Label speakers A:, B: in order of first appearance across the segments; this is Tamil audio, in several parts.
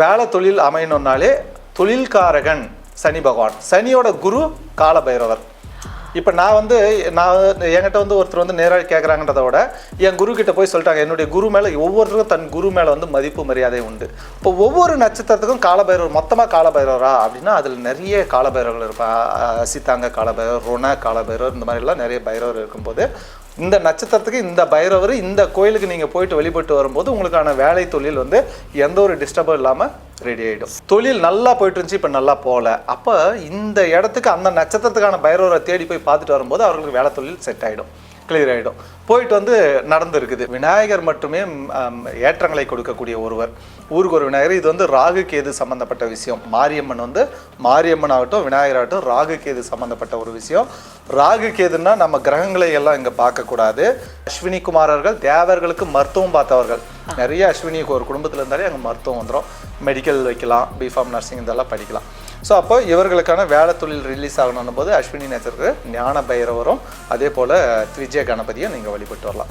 A: வேலை தொழில் அமையணும்னாலே தொழில்காரகன் சனி பகவான். சனியோட குரு காலபைரவர். இப்போ நான் வந்து நான் என்கிட்ட வந்து ஒருத்தர் வந்து நேராக கேட்குறாங்கன்றத விட என் குரு கிட்ட போய் சொல்லிட்டாங்க என்னுடைய குரு மேலே ஒவ்வொருத்தருக்கும் தன் குரு மேலே வந்து மதிப்பு மரியாதை உண்டு. இப்போ ஒவ்வொரு நட்சத்திரத்துக்கும் காலபைரவர் மொத்தமாக காலபைரவரா? அப்படின்னா அதில் நிறைய காலபைரவர்கள் இருப்பாங்க அசித்தாங்க காலபைரவர் ருண காலபைரவர் இந்த மாதிரிலாம் நிறைய பைரவர் இருக்கும்போது இந்த நட்சத்திரத்துக்கு இந்த பைரவர் இந்த கோயிலுக்கு நீங்கள் போயிட்டு வழிபட்டு வரும்போது உங்களுக்கான வேலை தொழில் வந்து எந்த ஒரு டிஸ்டர்பும் இல்லாமல் ரெடி ஆகிடும் தொழில் நல்லா போயிட்டு இருந்துச்சு இப்போ நல்லா போகல. அப்போ இந்த இடத்துக்கு அந்த நட்சத்திரத்துக்கான பைரவரை தேடி போய் பார்த்துட்டு வரும்போது அவர்களுக்கு வேலை தொழில் செட் ஆகிடும் கிளியர் ஆகிடும் போயிட்டு வந்து நடந்திருக்குது. விநாயகர் மட்டுமே ஏற்றங்களை கொடுக்கக்கூடிய ஒருவர். ஊருக்கு ஒரு விநாயகர். இது வந்து ராகு கேது சம்மந்தப்பட்ட விஷயம். மாரியம்மன் வந்து மாரியம்மன் ஆகட்டும் விநாயகர் ஆகட்டும் ராகு கேது சம்மந்தப்பட்ட ஒரு விஷயம். ராகு கேதுன்னா நம்ம கிரகங்களை எல்லாம் இங்கே பார்க்கக்கூடாது. அஸ்வினி குமாரர்கள் தேவர்களுக்கு மருத்துவம் பார்த்தவர்கள். நிறைய அஸ்வினி ஒரு குடும்பத்தில் இருந்தாலே அங்கே மருத்துவம் வந்துடும் மெடிக்கல் வைக்கலாம் பிஃபார்ம் நர்சிங் இதெல்லாம் படிக்கலாம். ஸோ அப்போ இவர்களுக்கான வேலை தொழில் ரிலீஸ் ஆகணும் போது அஸ்வினி நேச்சருக்கு ஞான பைரவரும் அதே போல் த்ரிஜய கணபதியும் நீங்கள் வழிபட்டு வரலாம்.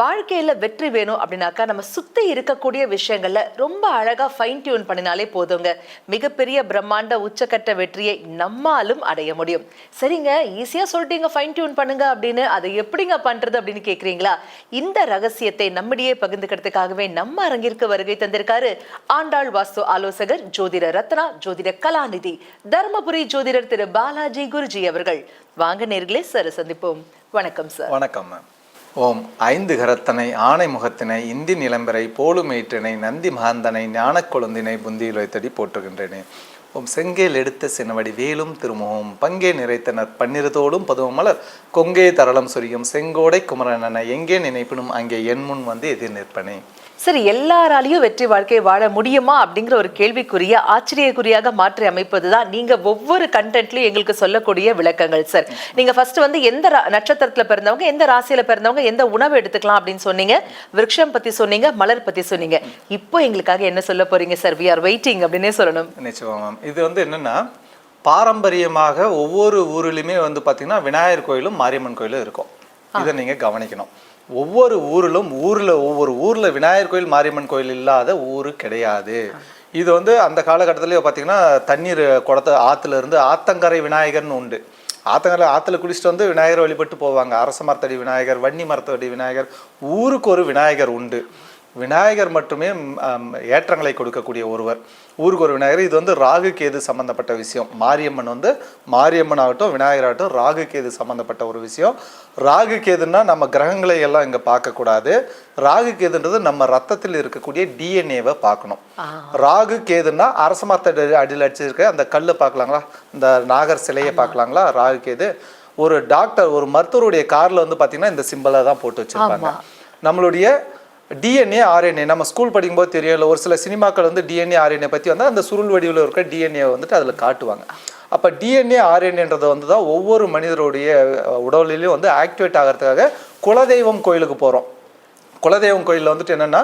B: வாழ்க்கையில் வெற்றி வேணும் அப்படின்னாக்கா நம்ம சுற்றி இருக்கக்கூடிய விஷயங்களில் ரொம்ப அழகாக ஃபைன் டியூன் பண்ணினாலே போதுங்க. மிகப்பெரிய பிரம்மாண்ட உச்சக்கட்ட வெற்றியை நம்மாலும் அடைய முடியும். சரிங்க ஈஸியாக சொல்லிட்டீங்க ஃபைன் டியூன் பண்ணுங்க அப்படின்னு. அதை எப்படிங்க பண்ணுறது அப்படின்னு கேட்குறீங்களா இந்த ரகசியத்தை நம்மிடையே பகிர்ந்துக்கிறதுக்காகவே நம்ம அரங்கிற்கு வருகை தந்திருக்காரு ஆண்டாள் வாஸ்து ஆலோசகர் ஜோதிட ரத்னா ஜோதிட கலாநிதி தருமபுரி ஜோதிடர் திரு பாலாஜி குருஜி அவர்கள். வாங்க நேர்களே சார் சந்திப்போம். வணக்கம் சார்.
A: வணக்கம் மேம் ஓம் ஐந்து கரத்தனை ஆணை முகத்தினை இந்தி நிலம்பரை போலுமேற்றினை நந்தி மகாந்தனை ஞான கொழுந்தினை புந்தியில் வைத்தடி போற்றுகின்றேனே. ஓம் செங்கேல் எடுத்த சினவடி வேலும் திருமுகம் பங்கே நிறைத்தனர் பன்னிருதோடும் பதுவ மலர் கொங்கே தரளம் சொரியும் செங்கோடை குமரனன எங்கே நினைப்பினும் அங்கே என் முன் வந்து எதிர் நிற்பனே.
B: சரி எல்லாராலையும் வெற்றி வாழ்க்கை வாழ முடியுமா அப்படிங்கிற ஒரு கேள்விக்குரிய ஆச்சரியக்குறியாக மாற்றி அமைப்பது தான் நீங்க ஒவ்வொரு கண்டென்ட்லயும் எங்களுக்கு சொல்லக்கூடிய விளக்கங்கள் சார் நீங்க ஃபர்ஸ்ட் வந்து எந்த ரா- நட்சத்திரத்துல பிறந்தவங்க எந்த ராசியில பிறந்தவங்க எந்த உணவு எடுத்துக்கலாம் அப்படின்னு சொன்னீங்க விருட்சம் பத்தி சொன்னீங்க மலர் பத்தி சொன்னீங்க. இப்போ எங்களுக்காக என்ன சொல்ல போறீங்க சார் வி ஆர் வெயிட்டிங் அப்படின்னே சொல்லணும்.
A: நிச்சயமா மேம் இது வந்து என்னன்னா பாரம்பரியமாக ஒவ்வொரு ஊர்லேயுமே வந்து பார்த்தீங்கன்னா விநாயகர் கோயிலும் மாரியம்மன் கோயிலும் இருக்கும். இதை நீங்கள் கவனிக்கணும். ஒவ்வொரு ஊரிலும் ஊரில் ஒவ்வொரு ஊரில் விநாயகர் கோயில் மாரியம்மன் கோயில் இல்லாத ஊர் கிடையாது. இது வந்து அந்த காலகட்டத்திலேயே பார்த்தீங்கன்னா தண்ணீர் குடத்த ஆற்றுல இருந்து ஆத்தங்கரை விநாயகர்னு உண்டு. ஆத்தங்கரை ஆற்றுல குளிச்சுட்டு வந்து விநாயகர் வழிபட்டு போவாங்க. அரச மரத்தடி விநாயகர் வன்னி மரத்தடி விநாயகர் ஊருக்கு ஒரு விநாயகர் உண்டு. விநாயகர் மட்டுமே ஏற்றங்களை கொடுக்கக்கூடிய ஒருவர். ஊருக்கு ஒரு விநாயகர். இது வந்து ராகு கேது சம்பந்தப்பட்ட விஷயம். மாரியம்மன் வந்து மாரியம்மன் ஆகட்டும் விநாயகர் ஆகட்டும் ராகு கேது சம்பந்தப்பட்ட ஒரு விஷயம். ராகு கேதுன்னா நம்ம கிரகங்களை எல்லாம் இங்கே பார்க்கக்கூடாது. ராகு கேதுன்றது நம்ம ரத்தத்தில் இருக்கக்கூடிய டிஎன்ஏவை பார்க்கணும். ராகு கேதுன்னா அரச மரத்த அடியில் அடிச்சிருக்க அந்த கல்லை பார்க்கலாங்களா? இந்த நாகர் சிலையை பார்க்கலாங்களா? ராகு கேது. ஒரு டாக்டர் ஒரு மருத்துவருடைய காரில் வந்து பார்த்தீங்கன்னா இந்த சிம்பலை தான் போட்டு வச்சிருப்பாங்க. நம்மளுடைய டிஎன்ஏ ஆர்என்ஏ நம்ம ஸ்கூல் படிக்கும்போது தெரியல ஒரு சில சினிமாக்கள் வந்து டிஎன்ஏ ஆர்என்ஏ பற்றி வந்தால் அந்த சுருள் வடிவில் இருக்க டிஎன்ஏ வந்துட்டு அதில் காட்டுவாங்க. அப்போ டிஎன்ஏ ஆர்என்ஏன்றது வந்து தான் ஒவ்வொரு மனிதருடைய உடலிலையும் வந்து ஆக்டிவேட் ஆகிறதுக்காக குலதெய்வம் கோயிலுக்கு போகிறோம் குலதெய்வம் கோயிலில் வந்துட்டு என்னென்னா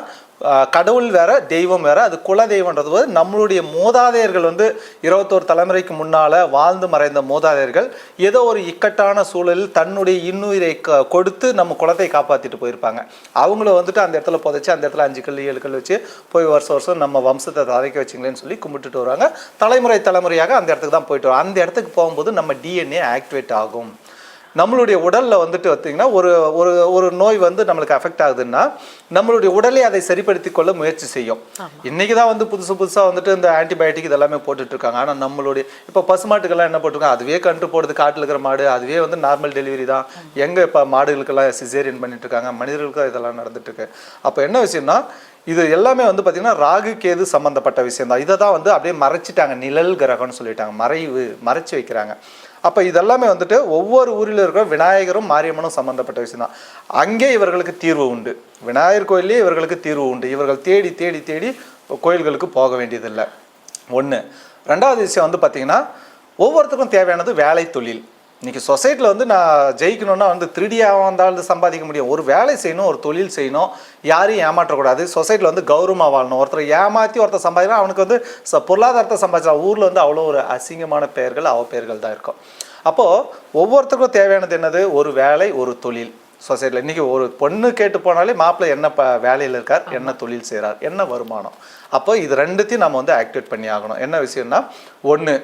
A: கடவுள் வேற தெய்வம் வேற அது குலதெய்வன்றது வந்து நம்மளுடைய மூதாதையர்கள் வந்து இருபத்தோரு தலைமுறைக்கு முன்னால் வாழ்ந்து மறைந்த மூதாதையர்கள் ஏதோ ஒரு இக்கட்டான சூழலில் தன்னுடைய இன்னுயிரை க- கொடுத்து நம்ம குலத்தை காப்பாற்றிட்டு போயிருப்பாங்க. அவங்கள வந்துட்டு அந்த இடத்துல புதைச்சி அந்த இடத்துல அஞ்சு கல் ஏழு கல் வச்சு போய் வருஷம் வருஷம் நம்ம வம்சத்தை ததைக்க வச்சிங்களேன்னு சொல்லி கும்பிட்டுட்டு வருவாங்க. தலைமுறை தலைமுறையாக அந்த இடத்துக்கு தான் போயிட்டு வரும் அந்த இடத்துக்கு போகும்போது நம்ம டிஎன்ஏ ஆக்டிவேட் ஆகும். நம்மளுடைய உடல்ல வந்துட்டு பார்த்தீங்கன்னா ஒரு ஒரு ஒரு நோய் வந்து நம்மளுக்கு அஃபெக்ட் ஆகுதுன்னா நம்மளுடைய உடலே அதை சரிப்படுத்தி கொள்ள முயற்சி செய்யும். இன்னைக்கு தான் வந்து புதுசு புதுசா வந்துட்டு இந்த ஆன்டிபயோட்டிக் இதெல்லாமே போட்டுட்டு இருக்காங்க. ஆனா நம்மளுடைய இப்போ பசுமாட்டுக்கெல்லாம் என்ன போட்டிருக்காங்க? அதுவே கன்று போடுது காட்டுல இருக்கிற மாடு. அதுவே வந்து நார்மல் டெலிவரி தான். எங்க இப்ப மாடுகளுக்கெல்லாம் சிசேரியன் பண்ணிட்டு இருக்காங்க? மனிதர்களுக்கும் இதெல்லாம் நடந்துட்டு இருக்கு. அப்போ என்ன விஷயம்னா இது எல்லாமே வந்து பார்த்தீங்கன்னா ராகு கேது சம்பந்தப்பட்ட விஷயம் தான் இதை தான் வந்து அப்படியே மறைச்சிட்டாங்க. நிழல் கிரகம்னு சொல்லிட்டாங்க. மறைவு மறைச்சு வைக்கிறாங்க. அப்போ இதெல்லாமே வந்துட்டு ஒவ்வொரு ஊரில் இருக்கிற விநாயகரும் மாரியம்மனும் சம்மந்தப்பட்ட விஷயம் தான். அங்கே இவர்களுக்கு தீர்வு உண்டு. விநாயகர் கோயிலே இவர்களுக்கு தீர்வு உண்டு. இவர்கள் தேடி தேடி தேடி கோயில்களுக்கு போக வேண்டியதில்லை. ஒன்று ரெண்டாவது விஷயம் வந்து பார்த்திங்கன்னா ஒவ்வொருத்தருக்கும் தேவையானது வேலை தொழில். இன்னைக்கு சொசைட்டியில் வந்து நான் ஜெயிக்கணும்னா வந்து திருடியாக வந்தாலும் சம்பாதிக்க முடியும். ஒரு வேலை செய்யணும் ஒரு தொழில் செய்யணும். யாரையும் ஏமாற்றக்கூடாது. சொசைட்டியில் வந்து கௌரவமாக வாழணும். ஒருத்தரை ஏமாற்றி ஒருத்தர் சம்பாதிக்கணும். அவனுக்கு வந்து ச பொருளாதாரத்தை சம்பாதிச்சா ஊரில் வந்து அவ்வளோ ஒரு அசிங்கமான பெயர்கள் அவ பெயர்கள் தான் இருக்கும். அப்போது ஒவ்வொருத்தருக்கும் தேவையானது என்னது? ஒரு வேலை ஒரு தொழில். சொசைட்டியில் இன்றைக்கி ஒரு பொண்ணு கேட்டு போனாலே மாப்பிள்ளை என்ன ப வேலையில் இருக்கார்? என்ன தொழில் செய்கிறார் என்ன வருமானம்? அப்போ இது ரெண்டுத்தையும் நம்ம வந்து ஆக்டிவேட் பண்ணி ஆகணும். என்ன விஷயம்னா ஒன்று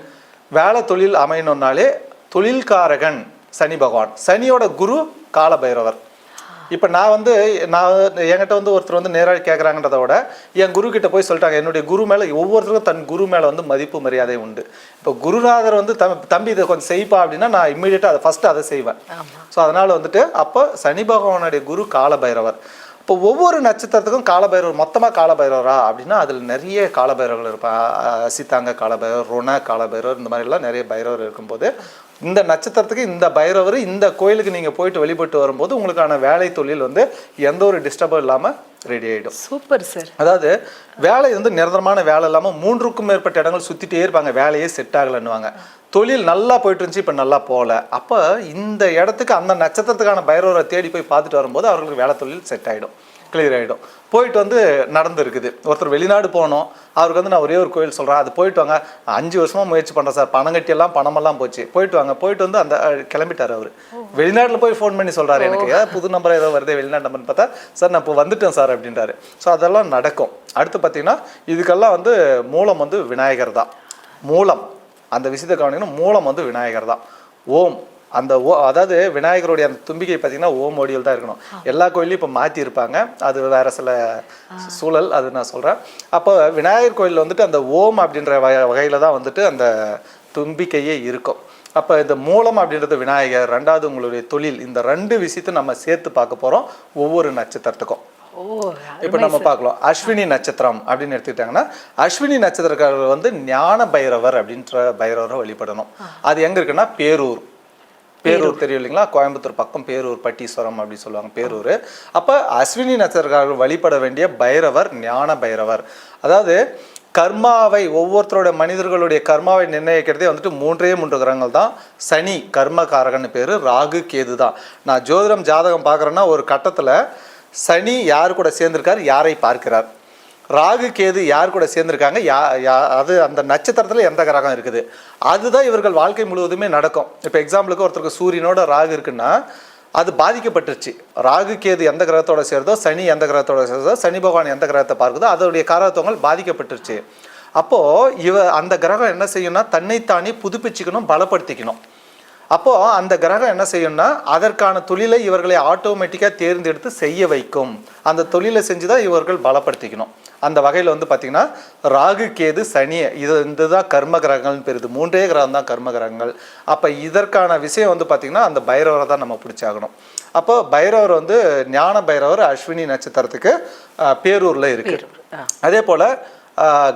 A: வேலை தொழில் அமையணும்னாலே தொழில்காரகன் சனி பகவான். சனியோட குரு காலபைரவர். இப்போ நான் வந்து நான் என்கிட்ட வந்து ஒருத்தர் வந்து நேராக கேட்குறாங்கன்றத விட என் குரு கிட்ட போய் சொல்லிட்டாங்க என்னுடைய குரு மேலே ஒவ்வொருத்தருக்கும் தன் குரு மேலே வந்து மதிப்பு மரியாதை உண்டு. இப்போ குருநாதர் வந்து தம் தம்பி இதை கொஞ்சம் செய்ப்பா அப்படின்னா நான் இம்மீடியட்டாக அதை ஃபஸ்ட்டு அதை செய்வேன். ஸோ அதனால் வந்துட்டு அப்போ சனி பகவானுடைய குரு காலபைரவர். இப்போ ஒவ்வொரு நட்சத்திரத்துக்கும் காலபைரவர் மொத்தமாக காலபைரவரா அப்படின்னா அதில் நிறைய காலபைரவர்கள் இருப்பாங்க அசித்தாங்க காலபைரவர் ருண காலபைரவர் இந்த மாதிரிலாம் நிறைய பைரவர் இருக்கும்போது இந்த நட்சத்திரத்துக்கு இந்த பைரவர் இந்த கோயிலுக்கு நீங்கள் போயிட்டு வழிபட்டு வரும்போது உங்களுக்கான வேலை தொழில் வந்து எந்த ஒரு டிஸ்டர்பும் இல்லாமல் ரெடி ஆகிடும்
B: சூப்பர் சார்.
A: அதாவது வேலை வந்து நிரந்தரமான வேலை இல்லாமல் மூன்றுக்கும் மேற்பட்ட இடங்கள் சுற்றிட்டே இருப்பாங்க. வேலையே செட் ஆகலைன்னுவாங்க. தொழில் நல்லா போயிட்டு இருந்துச்சு இப்போ நல்லா போகல. அப்போ இந்த இடத்துக்கு அந்த நட்சத்திரத்துக்கான பைரவரை தேடி போய் பார்த்துட்டு வரும்போது அவர்களுக்கு வேலை தொழில் செட் ஆகிடும் கிளியர் ஆகிடும் போயிட்டு வந்து நடந்துருக்குது. ஒருத்தர் வெளிநாடு போகணும். அவருக்கு வந்து நான் ஒரே ஒரு கோயில் சொல்கிறேன் அது போயிட்டு வாங்க. அஞ்சு வருஷமாக முயற்சி பண்ணுறேன் சார். பணம் கட்டியெல்லாம் பணமெல்லாம் போச்சு. போயிட்டு வாங்க. போயிட்டு வந்து அந்த கிளம்பிட்டார் அவர். வெளிநாட்டில் போய் ஃபோன் பண்ணி சொல்கிறாரு எனக்கு. ஏதாவது புது நம்பர் ஏதோ வருது வெளிநாட்டு நம்பர்னு பார்த்தா சார் நான் இப்போ வந்துட்டேன் சார் அப்படின்றாரு. ஸோ அதெல்லாம் நடக்கும். அடுத்து பார்த்தீங்கன்னா இதுக்கெல்லாம் வந்து மூலம் வந்து விநாயகர் தான். மூலம். அந்த விஷயத்தை கவனிக்கணும். மூலம் வந்து விநாயகர் தான். ஓம். அந்த ஓ அதாவது விநாயகருடைய அந்த தும்பிக்கை பார்த்தீங்கன்னா ஓம் ஒடியில் தான் இருக்கணும். எல்லா கோயிலையும் இப்போ மாற்றி இருப்பாங்க அது வேற சில சூழல் அது நான் சொல்கிறேன் அப்போ விநாயகர் கோயிலில் வந்துட்டு அந்த ஓம் அப்படின்ற வகை வகையில் தான் வந்துட்டு அந்த தும்பிக்கையே இருக்கும். அப்போ இந்த மூலம் அப்படின்றது விநாயகர் ரெண்டாவது உங்களுடைய தொழில் இந்த ரெண்டு விஷயத்தை நம்ம சேர்த்து பார்க்க போகிறோம் ஒவ்வொரு நட்சத்திரத்துக்கும்.
B: ஓ
A: இப்போ நம்ம பார்க்கலாம். அஸ்வினி நட்சத்திரம் அப்படின்னு எடுத்துக்கிட்டாங்கன்னா அஸ்வினி நட்சத்திரக்காரர் வந்து ஞான பைரவர் அப்படின்ற பைரவரை வழிபடணும். அது எங்க இருக்குன்னா பேரூர். பேரூர். தெரியும் இல்லைங்களா கோயம்புத்தூர் பக்கம் பேரூர் பட்டீஸ்வரம் அப்படின்னு சொல்லுவாங்க பேரூர். அப்போ அஸ்வினி நட்சத்திரக்காரர்கள் வழிபட வேண்டிய பைரவர் ஞான பைரவர். அதாவது கர்மாவை ஒவ்வொருத்தரோட மனிதர்களுடைய கர்மாவை நிர்ணயிக்கிறதே வந்துட்டு மூன்றே மூன்று கிரகங்கள் தான். சனி கர்மகாரகன்னு பேர் ராகு கேது தான். நான் ஜோதிடம் ஜாதகம் பார்க்குறேன்னா ஒரு கட்டத்தில் சனி யார் கூட சேர்ந்திருக்கார்? யாரை பார்க்கிறார்? ராகு கேது யார் கூட சேர்ந்திருக்காங்க? யா யா அது அந்த நட்சத்திரத்தில் எந்த கிரகம் இருக்குது? அதுதான் இவர்கள் வாழ்க்கை முழுவதுமே நடக்கும். இப்போ எக்ஸாம்பிளுக்கு ஒருத்தருக்கு சூரியனோட ராகு இருக்குன்னா அது பாதிக்கப்பட்டுருச்சு. ராகு கேது எந்த கிரகத்தோட சேருதோ சனி எந்த கிரகத்தோட சேருதோ சனி பகவான் எந்த கிரகத்தை பார்க்குதோ அதோடைய காரத்துவங்கள் பாதிக்கப்பட்டுருச்சு. அப்போது இவ அந்த கிரகம் என்ன செய்யணும்னா தன்னைத்தானே புதுப்பிச்சுக்கணும் பலப்படுத்திக்கணும். அப்போது அந்த கிரகம் என்ன செய்யும்னா அதற்கான தொழிலை இவர்களை ஆட்டோமேட்டிக்காக தேர்ந்தெடுத்து செய்ய வைக்கும். அந்த தொழிலை செஞ்சு தான் இவர்கள் பலப்படுத்திக்கணும். அந்த வகையில் வந்து பார்த்திங்கன்னா ராகு கேது சனி இது இதுதான் கர்ம கிரகங்கள்னு பேருது மூன்றே கிரகம் தான் கர்ம கிரகங்கள். அப்போ இதற்கான விஷயம் வந்து பார்த்திங்கன்னா அந்த பைரவரை தான் நம்ம பிடிச்சாகணும். அப்போ பைரவர் வந்து ஞான பைரவர் அஸ்வினி நட்சத்திரத்துக்கு பேரூரில் இருக்கு.
B: ஆ.
A: அதே போல்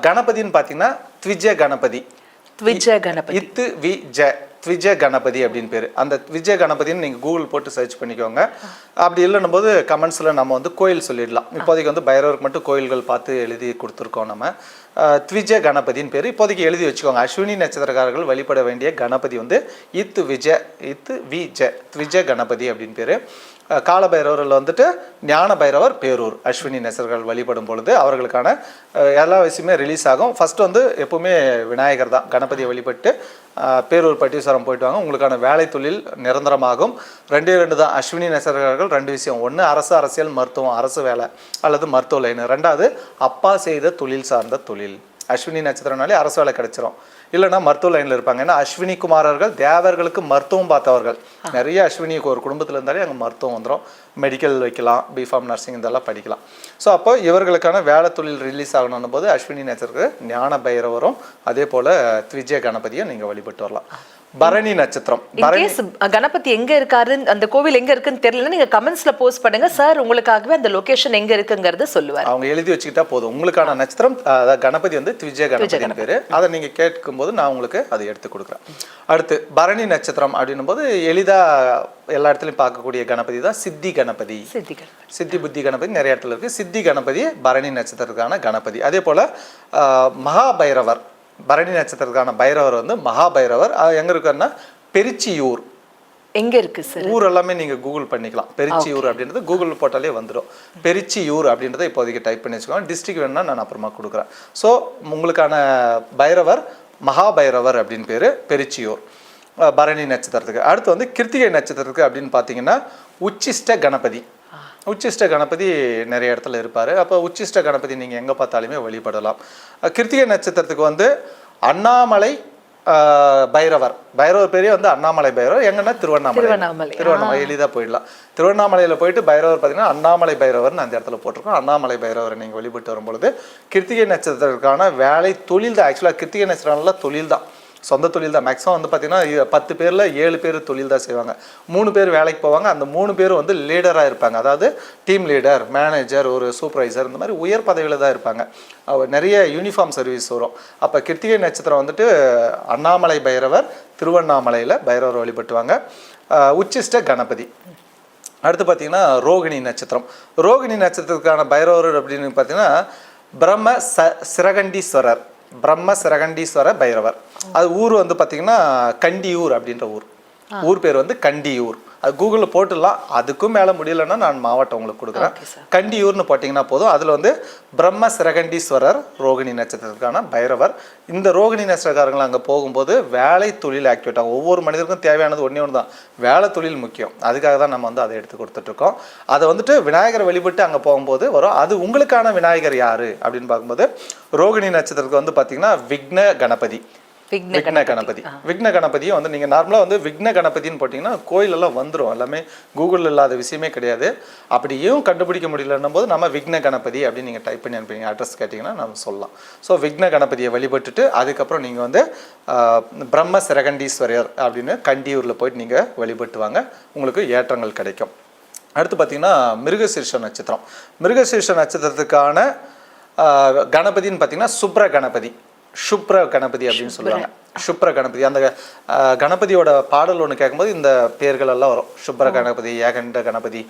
A: கணபதின்னு பார்த்தீங்கன்னா த்விஜ கணபதி
B: த்விஜ கணபதி
A: இத்து வி ஜ. த்விஜ கணபதி அப்படின்னு பேர். அந்த த்விஜ கணபதின்னு நீங்கள் கூகுள் போட்டு சர்ச் பண்ணிக்கோங்க. அப்படி இல்லைன்னும் போது கமெண்ட்ஸில் நம்ம வந்து கோயில் சொல்லிடலாம். இப்போதைக்கு வந்து பைரவருக்கு மட்டும் கோயில்கள் பார்த்து எழுதி கொடுத்துருக்கோம் நம்ம. அஹ், த்விஜ கணபதின்னு பேர். இப்போதைக்கு எழுதி வச்சுக்கோங்க. அஸ்வினி நட்சத்திரக்காரர்கள் வழிபட வேண்டிய கணபதி வந்து இத்து விஜ இத்து வி ஜ த்விஜ கணபதி அப்படின்னு பேர். காலபைரவரில் வந்துட்டு ஞான பைரவர் பேரூர் அஸ்வினி நெசர்கள் வழிபடும் பொழுது அவர்களுக்கான எல்லா விஷயமே ரிலீஸ் ஆகும். ஃபஸ்ட்டு வந்து எப்போவுமே விநாயகர் தான் கணபதியை வழிபட்டு பேரூர் பட்டீஸ்வரம் போயிட்டு வாங்க. உங்களுக்கான வேலை தொழில் நிரந்தரமாகும். ரெண்டே ரெண்டு தான் அஸ்வினி நெசர்கள் ரெண்டு விஷயம். ஒன்று அரசு அரசியல் மருத்துவம் அரசு வேலை அல்லது மருத்துவ லைன் ரெண்டாவது அப்பா செய்த தொழில் சார்ந்த தொழில். அஸ்வினி நட்சத்திரம்னாலே அரசு வேலை கிடைச்சிரும். இல்லைன்னா மருத்துவ லைனில் இருப்பாங்க. ஏன்னா அஸ்வினி குமாரர்கள் தேவர்களுக்கு மருத்துவம் பார்த்தவர்கள். நிறைய அஸ்வினி ஒரு குடும்பத்தில் இருந்தாலே அங்கே மருத்துவம் வந்துடும் மெடிக்கல் வைக்கலாம் பிஃபார்ம் நர்சிங் இதெல்லாம் படிக்கலாம். ஸோ அப்போ இவர்களுக்கான வேலை தொழில் ரிலீஸ் ஆகணும் போது அஸ்வினி நட்சத்திரக்கு ஞான பைரவரும் அதே போல் த்விஜய கணபதியும் நீங்கள் வழிபட்டு வரலாம். பரணி நட்சத்திரம்.
B: கணபதி எங்க இருக்காரு அந்த கோவில் எங்க இருக்குன்னு தெரியல நீங்க கமெண்ட்ஸ்ல போஸ்ட் பண்ணுங்க. சார் உங்களுக்காகவே அந்த லொகேஷன் எங்க இருக்குங்கிறது சொல்லுவார்.
A: அவங்க எழுதி வச்சுக்கிட்டா போதும். உங்களுக்கான நட்சத்திரம் கணபதி வந்து த்விஜய கணபதினு பேரு. அதை நீங்க கேட்கும்போது நான் உங்களுக்கு அதை எடுத்து கொடுக்குறேன். அடுத்து பரணி நட்சத்திரம் அப்படின்னும் போது எளிதா எல்லா இடத்துலையும் பார்க்கக்கூடிய கணபதி தான் சித்தி கணபதி. சித்தி புத்தி கணபதி நிறைய இடத்துல இருக்கு. சித்தி கணபதி பரணி நட்சத்திரத்துக்கான கணபதி. அதே போல அஹ், மகா பைரவர் பரணி நட்சத்திரத்துக்கான பைரவர் வந்து மகா பைரவர் அது எங்க இருக்காருன்னா பெருச்சியூர்.
B: எங்க இருக்கு சார்
A: ஊர் எல்லாமே நீங்க கூகுள் பண்ணிக்கலாம். பெருச்சியூர் அப்படின்றது கூகுள் போட்டாலே வந்துடும் பெருச்சியூர் அப்படின்றத இப்போதைக்கு டைப் பண்ணி வச்சுக்கோங்க. டிஸ்ட்ரிக்ட் வேணும்னா நான் அப்புறமா கொடுக்குறேன். ஸோ உங்களுக்கான பைரவர் மகா பைரவர் அப்படின்னு பேர் பெருச்சியூர். பரணி நட்சத்திரத்துக்கு. அடுத்து வந்து கிருத்திகை நட்சத்திரத்துக்கு அப்படின்னு பார்த்தீங்கன்னா உச்சிஷ்ட கணபதி. உச்சிஷ்ட கணபதி நிறைய இடத்துல இருப்பார். அப்போ உச்சிஷ்ட கணபதி நீங்கள் எங்கே பார்த்தாலுமே வழிபடலாம் கிருத்திகை நட்சத்திரத்துக்கு வந்து அண்ணாமலை பைரவர். பைரவர் பேரே வந்து அண்ணாமலை பைரவர். எங்கன்னா திருவண்ணாமலை.
B: திருவண்ணாமலை.
A: திருவண்ணாமலை எளிதாக போயிடலாம். திருவண்ணாமலையில் போயிட்டு பைரவர் பார்த்தீங்கன்னா அண்ணாமலை பைரவர்னு அந்த இடத்துல போட்டிருக்கோம். அண்ணாமலை பைரவரை நீங்கள் வழிபட்டு வரும்பொழுது கிருத்திகை நட்சத்திரத்திற்கான வேலை தொழில் தான். ஆக்சுவலாக கிருத்திகை நட்சத்திரம்லாம் தொழில் தான். சொந்த தொழில் தான் மேக்ஸிமம் வந்து பார்த்திங்கன்னா பத்து பேரில் ஏழு பேர் தொழில் தான் செய்வாங்க. மூணு பேர் வேலைக்கு போவாங்க. அந்த மூணு பேர் வந்து லீடராக இருப்பாங்க. அதாவது டீம் லீடர் மேனேஜர் ஒரு சூப்பர்வைசர் இந்த மாதிரி உயர் பதவியில் தான் இருப்பாங்க. நிறைய யூனிஃபார்ம் சர்வீஸ் வரும். அப்போ கிருத்திகை நட்சத்திரம் வந்துட்டு அண்ணாமலை பைரவர் திருவண்ணாமலையில் பைரவர் வழிபட்டுவாங்க. உச்சிஷ்ட கணபதி. அடுத்து பார்த்தீங்கன்னா ரோகிணி நட்சத்திரம். ரோகிணி நட்சத்திரத்துக்கான பைரவர் அப்படின்னு பார்த்தீங்கன்னா பிரம்ம ச சிரகண்டீஸ்வரர். பிரம்ம சிரகண்டீஸ்வர பைரவர். அது ஊர் வந்து பார்த்தீங்கன்னா கண்டியூர் அப்படின்ற ஊர். ஊர் பேர் வந்து கண்டியூர். அது கூகுளில் போட்டுடலாம். அதுக்கும் மேலே முடியலன்னா நான் மாவட்டம் உங்களுக்கு கொடுக்குறேன். கண்டியூர்னு போட்டிங்கன்னா போதும். அதில் வந்து பிரம்ம சிரகண்டீஸ்வரர் ரோகிணி நட்சத்திரத்துக்கான பைரவர். இந்த ரோகிணி நட்சத்திரக்காரங்கள் அங்கே போகும்போது வேலை தொழில் ஆக்டிவேட் ஆகும். ஒவ்வொரு மனிதருக்கும் தேவையானது ஒன்றே ஒன்று தான் வேலை தொழில் முக்கியம். அதுக்காக தான் நம்ம வந்து அதை எடுத்து கொடுத்துட்ருக்கோம். அதை வந்துட்டு விநாயகரை வழிபட்டு அங்கே போகும்போது வரும். அது உங்களுக்கான விநாயகர் யார்? அப்படின்னு பார்க்கும்போது ரோகிணி நட்சத்திரத்துக்கு வந்து பார்த்தீங்கன்னா விக்ன கணபதி.
B: விக்ன
A: விக்ன கணபதி. விக்ன கணபதியும் வந்து நீங்கள் நார்மலாக வந்து விக்ன கணபதின்னு போட்டிங்கன்னா கோயிலெல்லாம் வந்துடும் எல்லாமே கூகுளில் இல்லாத விஷயமே கிடையாது. அப்படியும் கண்டுபிடிக்க முடியலன்னும் போது நம்ம விக்ன கணபதி அப்படின்னு நீங்கள் டைப் பண்ணி அனுப்பிங்க அட்ரஸ் கேட்டிங்கன்னா நம்ம சொல்லலாம். ஸோ விக்ன கணபதியை வழிபட்டுட்டு அதுக்கப்புறம் நீங்கள் வந்து பிரம்ம சிரகண்டீஸ்வரர் அப்படின்னு கண்டியூரில் போயிட்டு நீங்கள் வழிபட்டு வாங்க. உங்களுக்கு ஏற்றங்கள் கிடைக்கும். அடுத்து பார்த்தீங்கன்னா மிருகசீர்ஷ நட்சத்திரம். மிருகசீர்ஷ நட்சத்திரத்துக்கான கணபதின்னு பார்த்தீங்கன்னா சுப்ர கணபதி சுப்ர கணபதி அப்படின்னு சொல்லுவாங்க. சுப்ர கணபதி. அந்த கணபதியோட பாடல் ஒன்று கேட்கும்போது இந்த பேர்கள் எல்லாம் வரும். சுப்ர கணபதி ஏகண்ட கணபதி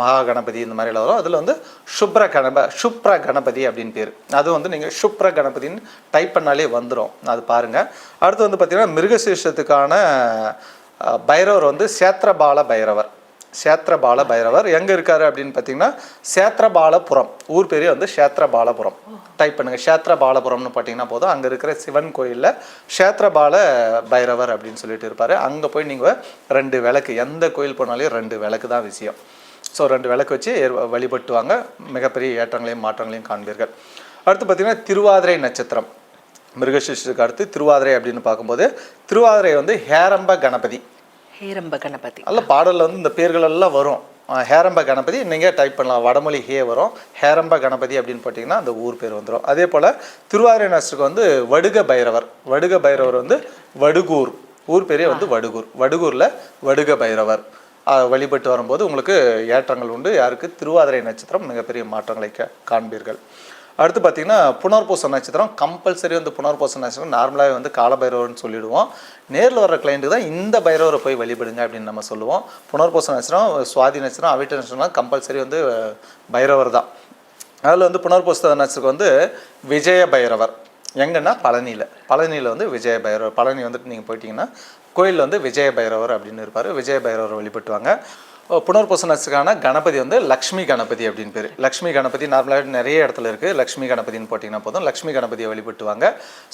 A: மகா கணபதி இந்த மாதிரி எல்லாம் வரும். அதில் வந்து சுப்ர கணப சுப்ர கணபதி அப்படின்னு பேர். அது வந்து நீங்கள் சுப்ர கணபதின்னு டைப் பண்ணாலே வந்துடும் அது பாருங்கள் அடுத்து வந்து பார்த்தீங்கன்னா மிருகசீர்ஷத்துக்கான பைரவர் வந்து சேத்திரபால பைரவர். சேத்திரபால பைரவர் எங்கே இருக்காரு அப்படின்னு பார்த்தீங்கன்னா சேத்திரபாலபுரம். ஊர் பெரிய வந்து சேத்திரபாலபுரம். டைப் பண்ணுங்கள் சேத்திரபாலபுரம்னு பார்த்தீங்கன்னா போதும். அங்கே இருக்கிற சிவன் கோயிலில் சேத்திரபால பைரவர் அப்படின்னு சொல்லிட்டு இருப்பார். அங்கே போய் நீங்கள் ரெண்டு விளக்கு எந்த கோயில் போனாலும் ரெண்டு விளக்கு தான் விஷயம். ஸோ ரெண்டு விளக்கு வச்சு வழிபட்டுவாங்க. மிகப்பெரிய ஏற்றங்களையும் மாற்றங்களையும் காண்பீர்கள். அடுத்து பார்த்தீங்கன்னா திருவாதிரை நட்சத்திரம். மிருகசிஷத்துக்கு அடுத்து திருவாதிரை அப்படின்னு பார்க்கும்போது திருவாதிரை வந்து ஹேரம்ப கணபதி.
B: ஹேரம்ப கணபதி.
A: நல்ல பாடலில் வந்து இந்த பேர்கள் எல்லாம் வரும் ஹேரம்ப கணபதி நீங்கள் டைப் பண்ணலாம். வடமொழி ஹே வரும். ஹேரம்ப கணபதி அப்படின்னு போட்டிங்கன்னா அந்த ஊர் பேர் வந்துடும் அதே போல் திருவாரூர் வந்து வடுக பைரவர். வடுக பைரவர் வந்து வடுகூர். ஊர் பேரே வந்து வடுகூர். வடுகூரில் வடுக பைரவர். வழிபட்டு வரும்போது உங்களுக்கு ஏற்றங்கள் உண்டு. யாருக்கு? திருவாதிரை நட்சத்திரம் மிகப்பெரிய மாற்றங்களை கா- காண்பீர்கள். அடுத்து பார்த்தீங்கன்னா புனர்பூச நட்சத்திரம் கம்பல்சரி வந்து புனர்பூச நட்சத்திரம் நார்மலாகவே வந்து காலபைரவர்னு சொல்லிடுவோம். நேரில் வர கிளைண்ட்டு தான் இந்த பைரவரை போய் வழிபடுங்க அப்படின்னு நம்ம சொல்லுவோம். புனர்பூச நட்சத்திரம் சுவாதி நட்சத்திரம் அவிட்ட நட்சத்திரம் கம்பல்சரி வந்து பைரவர் தான். அதில் வந்து புனர்பூச நட்சத்திரம் வந்து விஜய பைரவர். எங்கன்னா பழனியில். பழனியில் வந்து விஜய பைரவர். பழனி வந்துட்டு நீங்கள் போயிட்டீங்கன்னா கோயிலில் வந்து விஜய பைரவர் அப்படின்னு இருப்பார். விஜய பைரவர் வழிபட்டுவாங்க. புனர்பூசணத்துக்கான கணபதி வந்து லக்ஷ்மி கணபதி அப்படின்னு பேர். லக்ஷ்மி கணபதி நார்மலாக நிறைய இடத்துல இருக்குது லக்ஷ்மி கணபதின்னு போட்டிங்கன்னா போதும். லக்ஷ்மி கணபதியை வழிபட்டுவாங்க.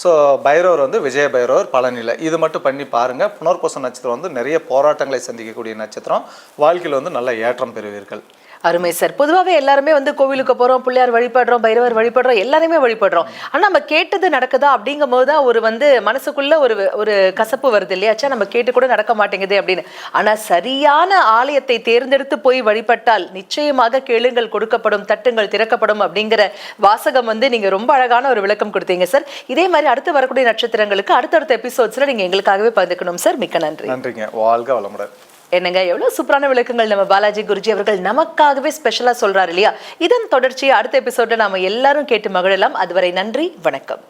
A: ஸோ பைரவர் வந்து விஜய பைரவர் பழனியில். இது மட்டும் பண்ணி பாருங்கள் புனர்பூச நட்சத்திரம் வந்து நிறைய போராட்டங்களை சந்திக்கக்கூடிய நட்சத்திரம். வாழ்க்கையில் வந்து நல்ல ஏற்றம் பெறுவீர்கள்.
B: அருமை சார். பொதுவாகவே எல்லாருமே வந்து கோவிலுக்கு போறோம் பிள்ளையார் வழிபடுறோம் பைரவர் வழிபடுறோம் எல்லாருமே வழிபடுறோம். ஆனா நம்ம கேட்டது நடக்குதா அப்படிங்கும் போது தான் ஒரு வந்து மனசுக்குள்ள ஒரு ஒரு கசப்பு வருது இல்லையாச்சா நம்ம கேட்டு கூட நடக்க மாட்டேங்குது அப்படின்னு. ஆனா சரியான ஆலயத்தை தேர்ந்தெடுத்து போய் வழிபட்டால் நிச்சயமாக கேளுங்கள் கொடுக்கப்படும் தட்டுங்கள் திறக்கப்படும் அப்படிங்கிற வாசகம் வந்து நீங்க ரொம்ப அழகான ஒரு விளக்கம் கொடுத்தீங்க சார். இதே மாதிரி அடுத்து வரக்கூடிய நட்சத்திரங்களுக்கு அடுத்தடுத்த எபிசோட்ஸ்ல நீங்க எங்களுக்காகவே பகிர்ந்துக்கணும் சார். மிக்க நன்றி.
A: நன்றிங்க. வாழ்க வளமுடன்.
B: என்னங்க எவ்வளவு சூப்பரான விளக்கங்கள் நம்ம பாலாஜி குருஜி அவர்கள் நமக்காகவே ஸ்பெஷலா சொல்றாரு இல்லையா? இதன் தொடர்ச்சியை அடுத்த எபிசோட நாம எல்லாரும் கேட்டு மகிழலாம். அதுவரை நன்றி வணக்கம்.